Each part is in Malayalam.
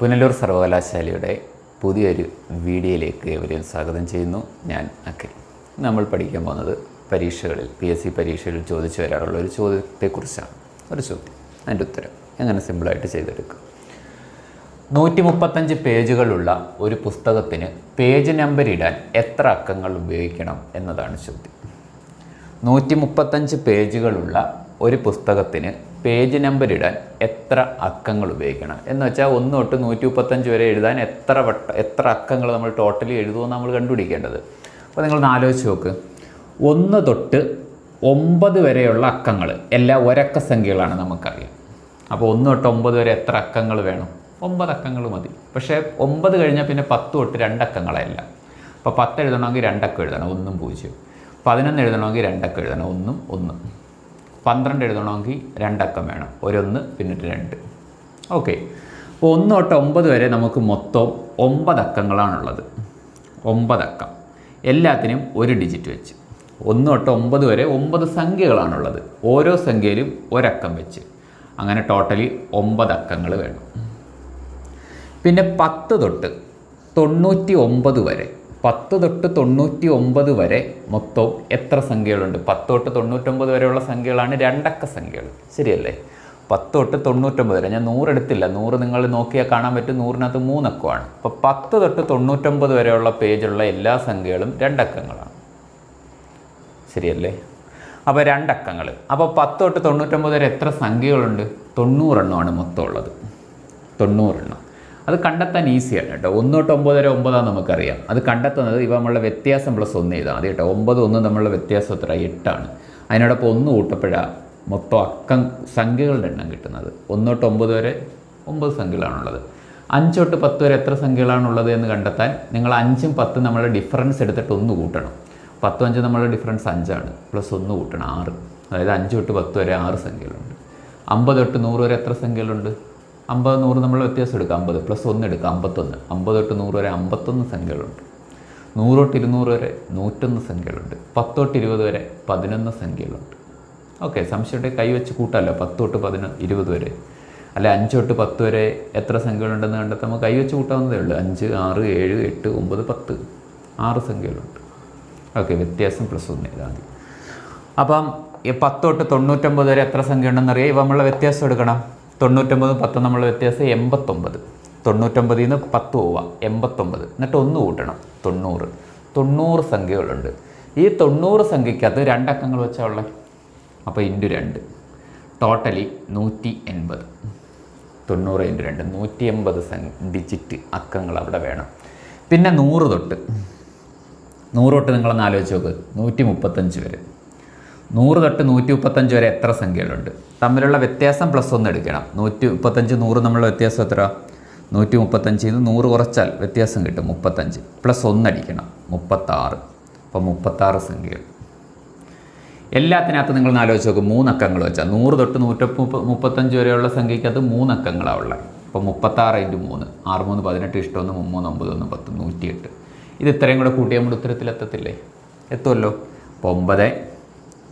പുനലൂർ സർവകലാശാലയുടെ പുതിയൊരു വീഡിയോയിലേക്ക് ഏവരെയും സ്വാഗതം ചെയ്യുന്നു. ഞാൻ അഖിൽ. നമ്മൾ പഠിക്കാൻ പോകുന്നത് പരീക്ഷകളിൽ പി എസ് സി പരീക്ഷകളിൽ ചോദിച്ചു വരാറുള്ള ഒരു ചോദ്യത്തെക്കുറിച്ചാണ്. ഒരു ചോദ്യം. അതിന്റെ ഉത്തരം. എങ്ങനെ സിമ്പിളായിട്ട് ചെയ്തെടുക്കും? നൂറ്റി മുപ്പത്തഞ്ച് പേജുകളുള്ള ഒരു പുസ്തകത്തിന് പേജ് നമ്പർ ഇടാൻ എത്ര അക്കങ്ങൾ ഉപയോഗിക്കണം എന്നതാണ് ചോദ്യം. നൂറ്റി മുപ്പത്തഞ്ച് പേജുകളുള്ള ഒരു പുസ്തകത്തിന് പേജ് നമ്പർ ഇടാൻ എത്ര അക്കങ്ങൾ ഉപയോഗിക്കണം? എന്ന് വെച്ചാൽ ഒന്ന് തൊട്ട് നൂറ്റി മുപ്പത്തഞ്ച് വരെ എഴുതാൻ എത്ര വട്ട എത്ര അക്കങ്ങൾ നമ്മൾ ടോട്ടലി എഴുതുമെന്ന് നമ്മൾ കണ്ടുപിടിക്കേണ്ടത്. അപ്പോൾ നിങ്ങളൊന്ന് ആലോചിച്ച് നോക്ക്. ഒന്ന് തൊട്ട് ഒമ്പത് വരെയുള്ള അക്കങ്ങൾ. എല്ലാ ഒരക്ക സംഖ്യകളാണ് നമുക്കറിയാം. അപ്പോൾ ഒന്ന് തൊട്ട് ഒമ്പത് വരെ എത്ര അക്കങ്ങൾ വേണം? ഒമ്പത് അക്കങ്ങൾ മതി. പക്ഷേ ഒമ്പത് കഴിഞ്ഞാൽ പിന്നെ പത്ത് തൊട്ട് രണ്ടക്കങ്ങളല്ല. അപ്പോൾ പത്ത് എഴുതണമെങ്കിൽ രണ്ടക്കം എഴുതണം ഒന്നും പൂജ്യം. പതിനൊന്ന് എഴുതണമെങ്കിൽ രണ്ടക്കം എഴുതണം ഒന്നും ഒന്ന്. പന്ത്രണ്ട് എഴുതണമെങ്കിൽ രണ്ടക്കം വേണം. ഒരൊന്ന് പിന്നിട്ട് രണ്ട്. ഓക്കെ. അപ്പോൾ ഒന്ന് തൊട്ട് ഒമ്പത് വരെ നമുക്ക് മൊത്തം ഒമ്പത് അക്കങ്ങളാണുള്ളത് ഒമ്പതക്കം. എല്ലാത്തിനും ഒരു ഡിജിറ്റ് വെച്ച്. ഒന്ന് തൊട്ട് ഒമ്പത് വരെ ഒമ്പത് സംഖ്യകളാണുള്ളത്. ഓരോ സംഖ്യയിലും ഒരക്കം വെച്ച്. അങ്ങനെ ടോട്ടലി ഒമ്പത് അക്കങ്ങൾ വേണം. പിന്നെ പത്ത് തൊട്ട് തൊണ്ണൂറ്റി ഒമ്പത് വരെ പത്ത് തൊട്ട് തൊണ്ണൂറ്റി ഒമ്പത് വരെ മൊത്തം എത്ര സംഖ്യകളുണ്ട്? പത്ത് തൊട്ട് തൊണ്ണൂറ്റൊമ്പത് വരെയുള്ള സംഖ്യകളാണ് രണ്ടക്ക സംഖ്യകൾ. ശരിയല്ലേ? പത്ത് തൊട്ട് തൊണ്ണൂറ്റൊമ്പത് വരെ. ഞാൻ നൂറെടുത്തില്ല നൂറ് നിങ്ങൾ നോക്കിയാൽ കാണാൻ പറ്റും. നൂറിനകത്ത് മൂന്നക്കമാണ്. അപ്പോൾ പത്ത് തൊട്ട് തൊണ്ണൂറ്റൊമ്പത് വരെയുള്ള പേജുള്ള എല്ലാ സംഖ്യകളും രണ്ടക്കങ്ങളാണ്. ശരിയല്ലേ? അപ്പോൾ രണ്ടക്കങ്ങൾ. അപ്പോൾ പത്ത് തൊട്ട് തൊണ്ണൂറ്റൊമ്പത് വരെ എത്ര സംഖ്യകളുണ്ട്? തൊണ്ണൂറെണ്ണമാണ് മൊത്തം ഉള്ളത്. തൊണ്ണൂറെണ്ണം. അത് കണ്ടെത്താൻ ഈസിയാണ് കേട്ടോ. ഒന്ന് തൊട്ട് ഒമ്പത് വരെ ഒമ്പതാന്ന് നമുക്കറിയാം. അത് കണ്ടെത്തുന്നത് ഇവ നമ്മളുടെ വ്യത്യാസം പ്ലസ് ഒന്ന് ചെയ്താൽ മതി കേട്ടോ. ഒമ്പത് ഒന്ന് നമ്മളുടെ വ്യത്യാസം എത്ര? എട്ടാണ്. അതിനോടൊപ്പം ഒന്ന് കൂട്ടപ്പോഴാണ് മൊത്തം അക്കം സംഖ്യകളുടെ എണ്ണം കിട്ടുന്നത്. ഒന്ന് തൊട്ട് ഒമ്പത് വരെ ഒമ്പത് സംഖ്യകളാണുള്ളത്. അഞ്ച് തൊട്ട് പത്ത് വരെ എത്ര സംഖ്യകളാണുള്ളത് എന്ന് കണ്ടെത്താൻ നിങ്ങൾ അഞ്ചും പത്തും നമ്മളുടെ ഡിഫറൻസ് എടുത്തിട്ട് ഒന്ന് കൂട്ടണം. പത്തും അഞ്ചും നമ്മളുടെ ഡിഫറൻസ് അഞ്ചാണ്. പ്ലസ് ഒന്ന് കൂട്ടണം ആറ്. അതായത് അഞ്ച് തൊട്ട് പത്ത് വരെ ആറ് സംഖ്യകളുണ്ട്. അമ്പത് തൊട്ട് നൂറ് വരെ എത്ര സംഖ്യകളുണ്ട്? അമ്പത് നൂറ് നമ്മൾ വ്യത്യാസം എടുക്കുക അമ്പത് പ്ലസ് ഒന്ന് എടുക്കുക അമ്പത്തൊന്ന്. അമ്പത് തൊട്ട് നൂറ് വരെ അമ്പത്തൊന്ന് സംഖ്യകളുണ്ട്. നൂറ് തൊട്ട് ഇരുന്നൂറ് വരെ നൂറ്റൊന്ന് സംഖ്യകളുണ്ട്. പത്ത് തൊട്ട് ഇരുപത് വരെ പതിനൊന്ന് സംഖ്യകളുണ്ട്. ഓക്കെ സംശയത്തെ കൈവച്ച് കൂട്ടാമല്ലോ പത്ത് തൊട്ട് പതിനൊന്ന് ഇരുപത് വരെ. അല്ല അഞ്ച് തൊട്ട് പത്ത് വരെ എത്ര സംഖ്യകളുണ്ടെന്ന് കണ്ടെത്താൻ നമുക്ക് കൈവച്ച് കൂട്ടാവുന്നതേ ഉള്ളൂ. അഞ്ച് ആറ് ഏഴ് എട്ട് ഒമ്പത് പത്ത്. ആറ് സംഖ്യകളുണ്ട്. ഓക്കെ വ്യത്യാസം പ്ലസ് ഒന്ന് ചെയ്താൽ മതി. അപ്പം പത്ത് തൊട്ട് തൊണ്ണൂറ്റൊമ്പത് വരെ എത്ര സംഖ്യ ഉണ്ടെന്ന് അറിയാം ഇവ നമ്മളെ വ്യത്യാസം എടുക്കണം. തൊണ്ണൂറ്റൊമ്പത് പത്ത് നമ്മൾ വ്യത്യാസം എൺപത്തൊമ്പത്. തൊണ്ണൂറ്റൊമ്പതിൽ നിന്ന് പത്ത് പോവാം എൺപത്തൊമ്പത്. എന്നിട്ട് ഒന്ന് കൂട്ടണം. തൊണ്ണൂറ്. തൊണ്ണൂറ് സംഖ്യകളുണ്ട്. ഈ തൊണ്ണൂറ് സംഖ്യക്കകത്ത് രണ്ടക്കങ്ങൾ വെച്ചാൽ ഉള്ളത് അപ്പോൾ ഇന്റു രണ്ട്. ടോട്ടലി നൂറ്റി എൺപത്. തൊണ്ണൂറ് ഇന്റു രണ്ട്. നൂറ്റി എൺപത് ഡിജിറ്റ് അക്കങ്ങൾ അവിടെ വേണം. പിന്നെ നൂറ് തൊട്ട്. നൂറ് തൊട്ട് നിങ്ങളൊന്ന് ആലോചിച്ച് നോക്ക്. നൂറ്റി മുപ്പത്തഞ്ച് വരെ. നൂറ് തൊട്ട് നൂറ്റി മുപ്പത്തഞ്ച് വരെ എത്ര സംഖ്യകളുണ്ട്? തമ്മിലുള്ള വ്യത്യാസം പ്ലസ് ഒന്ന് എടുക്കണം. നൂറ്റി മുപ്പത്തഞ്ച് നൂറ് നമ്മളുടെ വ്യത്യാസം എത്ര നൂറ്റി മുപ്പത്തഞ്ചിൽ നിന്ന് നൂറ് കുറച്ചാൽ വ്യത്യാസം കിട്ടും മുപ്പത്തഞ്ച്. പ്ലസ് ഒന്ന് അടിക്കണം മുപ്പത്താറ്. അപ്പോൾ മുപ്പത്താറ് സംഖ്യകൾ. എല്ലാത്തിനകത്ത് നിങ്ങൾ ആലോചിച്ച് നോക്കും മൂന്നക്കങ്ങൾ വെച്ചാൽ നൂറ് തൊട്ട് നൂറ്റി മുപ്പത്തഞ്ച് വരെയുള്ള സംഖ്യയ്ക്കകത്ത് മൂന്നക്കങ്ങളാണ് ഉള്ളത്. അപ്പോൾ മുപ്പത്താറ് ഇന്റു മൂന്ന്. ആറ് മൂന്ന് പതിനെട്ട് ഇഷ്ടമൊന്ന് മൂന്ന് ഒമ്പത് ഒന്ന് പത്ത് നൂറ്റിയെട്ട്. ഇത് ഇത്രയും കൂടെ കൂട്ടി നമ്മുടെ ഉത്തരത്തിലെത്തത്തില്ലേ എത്തുമല്ലോ അപ്പോൾ ഒമ്പത്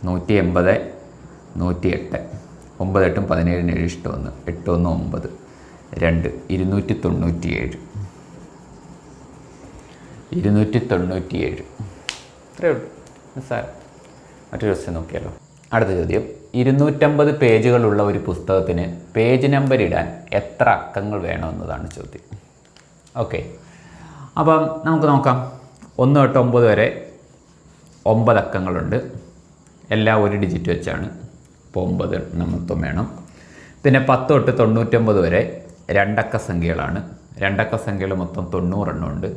നൂറ്റി എൺപത് നൂറ്റി എട്ട് ഒമ്പത് എട്ടും പതിനേഴിന് ഏഴ് ഇഷ്ടം ഒന്ന്. എട്ട് ഒന്ന് ഒമ്പത്. രണ്ട് ഇരുന്നൂറ്റി തൊണ്ണൂറ്റി ഏഴ് ഇരുന്നൂറ്റി തൊണ്ണൂറ്റി ഏഴ് ഇത്രയേ ഉള്ളൂ. സാർ മറ്റൊരു ക്വസ്റ്റ്യൻ നോക്കിയാലോ? അടുത്ത ചോദ്യം. ഇരുന്നൂറ്റമ്പത് പേജുകളുള്ള ഒരു പുസ്തകത്തിന് പേജ് നമ്പർ ഇടാൻ എത്ര അക്കങ്ങൾ വേണമെന്നതാണ് ചോദ്യം. ഓക്കെ. അപ്പം നമുക്ക് നോക്കാം. ഒന്ന് തൊട്ട് ഒമ്പത് വരെ ഒമ്പത് അക്കങ്ങളുണ്ട്. എല്ലാം ഒരു ഡിജിറ്റ് വെച്ചാണ്. ഇപ്പോൾ ഒമ്പത് എണ്ണം മൊത്തം വേണം. പിന്നെ പത്ത് തൊട്ട് തൊണ്ണൂറ്റൊമ്പത് വരെ രണ്ടക്ക സംഖ്യകളാണ്. രണ്ടക്ക സംഖ്യകൾ മൊത്തം തൊണ്ണൂറെണ്ണം ഉണ്ട്.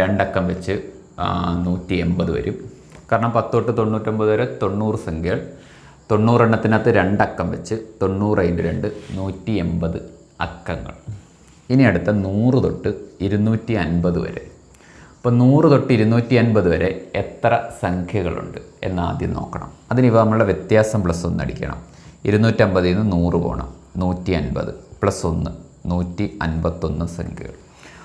രണ്ടക്കം വെച്ച് നൂറ്റി എൺപത് വരും. കാരണം പത്ത് തൊട്ട് തൊണ്ണൂറ്റൊമ്പത് വരെ തൊണ്ണൂറ് സംഖ്യകൾ. തൊണ്ണൂറെണ്ണത്തിനകത്ത് രണ്ടക്കം വെച്ച് തൊണ്ണൂറ് അതിന്റെ രണ്ട് നൂറ്റി എൺപത് അക്കങ്ങൾ. ഇനി അടുത്ത നൂറ് തൊട്ട് ഇരുന്നൂറ്റി അൻപത് വരെ. അപ്പോൾ നൂറ് തൊട്ട് ഇരുന്നൂറ്റി അൻപത് വരെ എത്ര സംഖ്യകളുണ്ട് എന്ന് ആദ്യം നോക്കണം. അതിനിപ്പോൾ നമ്മളുടെ വ്യത്യാസം പ്ലസ് ഒന്ന് അടിക്കണം. ഇരുന്നൂറ്റമ്പതിൽ നിന്ന് നൂറ് പോകണം നൂറ്റി അൻപത് പ്ലസ് ഒന്ന് നൂറ്റി അൻപത്തൊന്ന് സംഖ്യകൾ.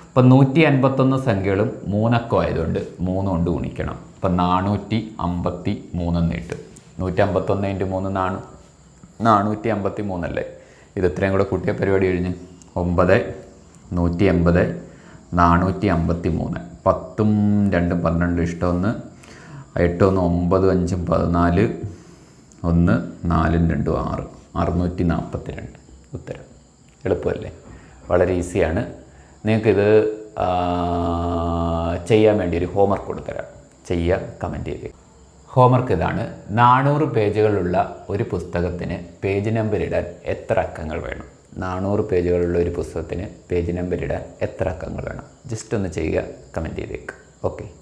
അപ്പോൾ നൂറ്റി അൻപത്തൊന്ന് സംഖ്യകളും മൂന്നക്കം ആയതുകൊണ്ട് മൂന്ന് കൊണ്ട് ഗുണിക്കണം. അപ്പം നാനൂറ്റി അമ്പത്തി മൂന്നെന്ന് കിട്ടും. നൂറ്റി അമ്പത്തൊന്ന് ഇന്റു മൂന്ന് നാണു നാനൂറ്റി അമ്പത്തി മൂന്നല്ലേ? ഇത് ഇത്രയും കൂടെ കൂട്ടിയ പരിപാടി കഴിഞ്ഞ്. ഒമ്പത് നൂറ്റി എൺപത് നാനൂറ്റി അമ്പത്തി മൂന്ന് പത്തും രണ്ടും പന്ത്രണ്ടും ഇഷ്ടമൊന്ന്. എട്ടൊന്ന് ഒമ്പത് അഞ്ചും പതിനാല് ഒന്ന് നാലും രണ്ടും ആറ്. അറുന്നൂറ്റി നാൽപ്പത്തി രണ്ട് ഉത്തരം. എളുപ്പമല്ലേ? വളരെ ഈസിയാണ്. നിങ്ങൾക്കിത് ചെയ്യാൻ വേണ്ടി ഒരു ഹോംവർക്ക് കൊടുത്തരാം. ചെയ്യുക കമന്റ് ചെയ്യുക ഹോംവർക്ക് ഇതാണ്. നാനൂറ് പേജുകളുള്ള ഒരു പുസ്തകത്തിന് പേജ് നമ്പർ ഇടാൻ എത്ര അക്കങ്ങൾ വേണം? നാനൂറ് പേജുകളുള്ള ഒരു പുസ്തകത്തിന് പേജ് നമ്പർ ഇടാൻ എത്ര അക്കങ്ങൾ വേണം? ജസ്റ്റ് ഒന്ന് ചെയ്യുക കമന്റ് ചെയ്തേക്ക്. ഓക്കെ.